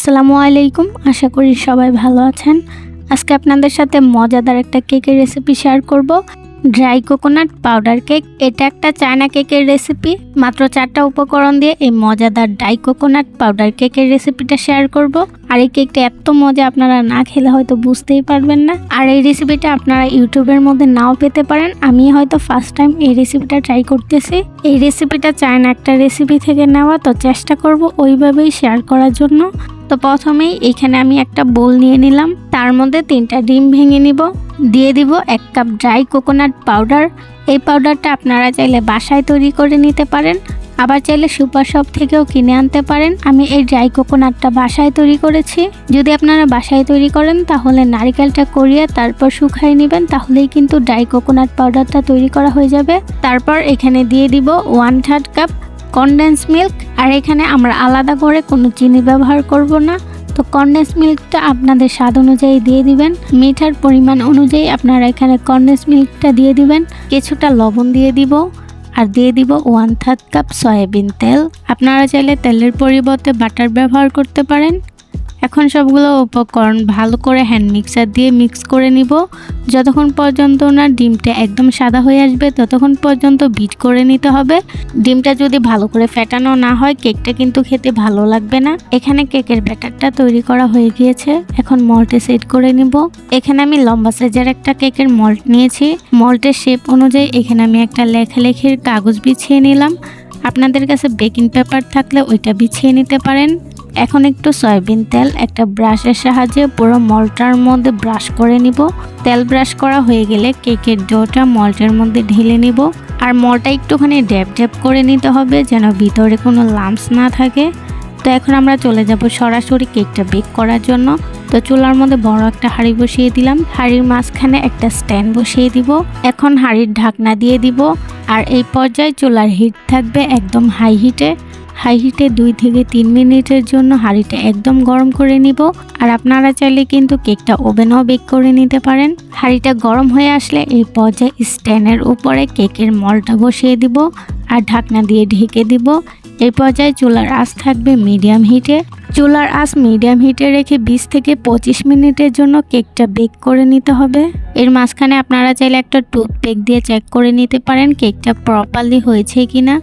আসসালামু আলাইকুম। আশা করি সবাই ভালো আছেন। আজকে আপনাদের সাথে মজাদার একটা কেকের রেসিপি শেয়ার করব। ড্রাই কোকোনাট পাউডার কেক এটা একটা চায়না কেকের রেসিপি মাত্র চারটা উপকরণ দিয়ে এই মজাদার ড্রাই কোকোনাট পাউডার কেকের রেসিপিটা শেয়ার করব। আর এই কেকটা এত মজা আপনারা না খেলে হয়তো বুঝতেই পারবেন না। আর এই রেসিপিটা আপনারা ইউটিউবের মধ্যে নাও পেতে পারেন। আমি হয়তো ফার্স্ট টাইম এই রেসিপিটা ট্রাই করতেছি। এই রেসিপিটা চায়না একটা রেসিপি থেকে নেওয়া, তো চেষ্টা করব ওইভাবেই শেয়ার করার জন্য। তো প্রথমেই এখানে আমি একটা বোল নিয়ে নিলাম। তার মধ্যে তিনটা ডিম ভেঙে নিব। দিয়ে দিব এক কাপ ড্রাই কোকোনাট পাউডার। এই পাউডারটা আপনারা চাইলে বাসায় তৈরি করে নিতে পারেন। আবার চাইলে সুপার শপ থেকেও কিনে আনতে পারেন। আমি এই ড্রাই কোকোনাটটা বাসায় তৈরি করেছি। যদি আপনারা বাসায় তৈরি করেন, তাহলে নারকেলটা করিয়ে তারপর শুকাই নেবেন। তাহলেই কিন্তু ড্রাই কোকোনাট পাউডারটা তৈরি করা হয়ে যাবে। তারপর এখানে দিয়ে দিব one third cup condense milk আর এখানে আমরা আলাদা করে কোনো চিনি ব্যবহার করব না। তো কনডেন্স মিল্কটা আপনাদের স্বাদ অনুযায়ী দিয়ে দিবেন। মিঠার পরিমাণ অনুযায়ী আপনারা এখানে কনডেন্স মিল্কটা দিয়ে দিবেন। কিছুটা লবণ দিয়ে দিব, আর দিয়ে দিব ওয়ান থার্ড কাপ সয়াবিন তেল। আপনারা চাইলে তেলের পরিবর্তে বাটার ব্যবহার করতে পারেন। এখন সবগুলো উপকরণ ভালো করে হ্যান্ড মিক্সার দিয়ে মিক্স করে নিব। যতক্ষণ পর্যন্ত না ডিমটা একদম সাদা হয়ে আসবে, ততক্ষণ পর্যন্ত বিট করে নিতে হবে। ডিমটা যদি ভালো করে ফেটানো না হয় কেকটা কিন্তু খেতে ভালো লাগবে না। এখানে কেকের ব্যাটারটা তৈরি করা হয়ে গিয়েছে। এখন মল্টে সেট করে নিব। এখানে আমি লম্বা সাইজের একটা কেকের মল্ট নিয়েছি। মল্টের শেপ অনুযায়ী এখানে আমি একটা লেখালেখির কাগজ বিছিয়ে নিলাম। আপনাদের কাছে বেকিং পেপার থাকলে ওইটা বিছিয়ে নিতে পারেন। এখন একটু সয়াবিন তেল, একটা ব্রাশের সাহায্যে পুরো মলটার মধ্যে ব্রাশ করে নিব। তেল ব্রাশ করা হয়ে গেলে কেকের ডোটা মলটার মধ্যে ঢেলে নিব। আর মলটা একটুখানি ড্যাপ ড্যাপ করে নিতে হবে যেন ভিতরে কোনো লাম্পস না থাকে। তো এখন আমরা চলে যাব সরাসরি কেকটা বেক করার জন্য। তো চুলার মধ্যে বড় একটা হাঁড়ি বসিয়ে দিলাম। হাঁড়ির মাঝখানে একটা স্ট্যান্ড বসিয়ে দিব। এখন হাঁড়ির ঢাকনা দিয়ে দিব। আর এই পর্যায়ে চুলার হিট থাকবে একদম হাই হিটে। হাই হিটে দুই থেকে তিন মিনিটের জন্য হাঁড়িটা একদম গরম করে নিব। আর আপনারা চাইলে কিন্তু কেকটা ওভেনও বেক করে নিতে পারেন। হাঁড়িটা গরম হয়ে আসলে এই পর্যায়ে স্ট্যান্ডের উপরে কেকের মলটা বসিয়ে দিব আর ঢাকনা দিয়ে ঢেকে দিব। এই পর্যায়ে চুলার আঁচ থাকবে মিডিয়াম হিটে। চুলার আঁচ মিডিয়াম হিটে রেখে বিশ থেকে পঁচিশ মিনিটের জন্য কেকটা বেক করে নিতে হবে। এর মাঝখানে আপনারা চাইলে একটা টুথপেক দিয়ে চেক করে নিতে পারেন কেকটা প্রপারলি হয়েছে কিনা।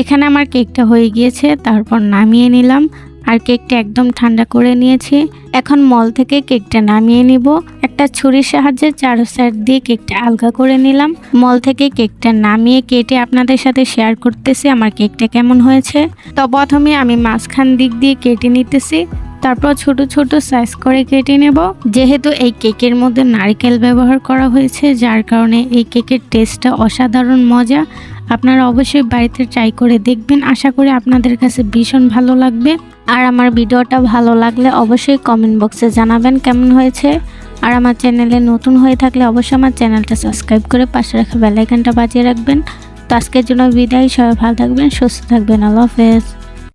এখানে আমার কেকটা হয়ে গিয়েছে, তারপর নামিয়ে নিলাম। আর কেকটা একদম ঠান্ডা করে নিয়েছি। এখন মল থেকে কেকটা নামিয়ে নিব। একটা ছুরির সাহায্যে চারো সাইড দিয়ে কেকটা আলগা করে নিলাম। মল থেকে কেকটা নামিয়ে কেটে আপনাদের সাথে শেয়ার করতেছি আমার কেকটা কেমন হয়েছে। তো প্রথমে আমি মাঝখান দিক দিয়ে কেটে নিতেছি। তারপর ছোট ছোট সাইজ করে কেটে নেব। যেহেতু এই কেকের মধ্যে নারকেল ব্যবহার করা হয়েছে, যার কারণে এই কেকের টেস্টটা অসাধারণ মজা। আপনারা অবশ্যই বাড়িতে ট্রাই করে দেখবেন। আশা করি আপনাদের কাছে ভীষণ ভালো লাগবে। আর আমার ভিডিওটা ভালো লাগলে অবশ্যই কমেন্ট বক্সে জানাবেন কেমন হয়েছে। আর আমার চ্যানেলে নতুন হয়ে থাকলে অবশ্যই আমার চ্যানেলটা সাবস্ক্রাইব করে পাশে রাখা বেলাইকানটা বাজিয়ে রাখবেন। তো আজকের জন্য বিদায়। সবাই ভালো থাকবেন, সুস্থ থাকবেন। আল্লাহ হাফেজ।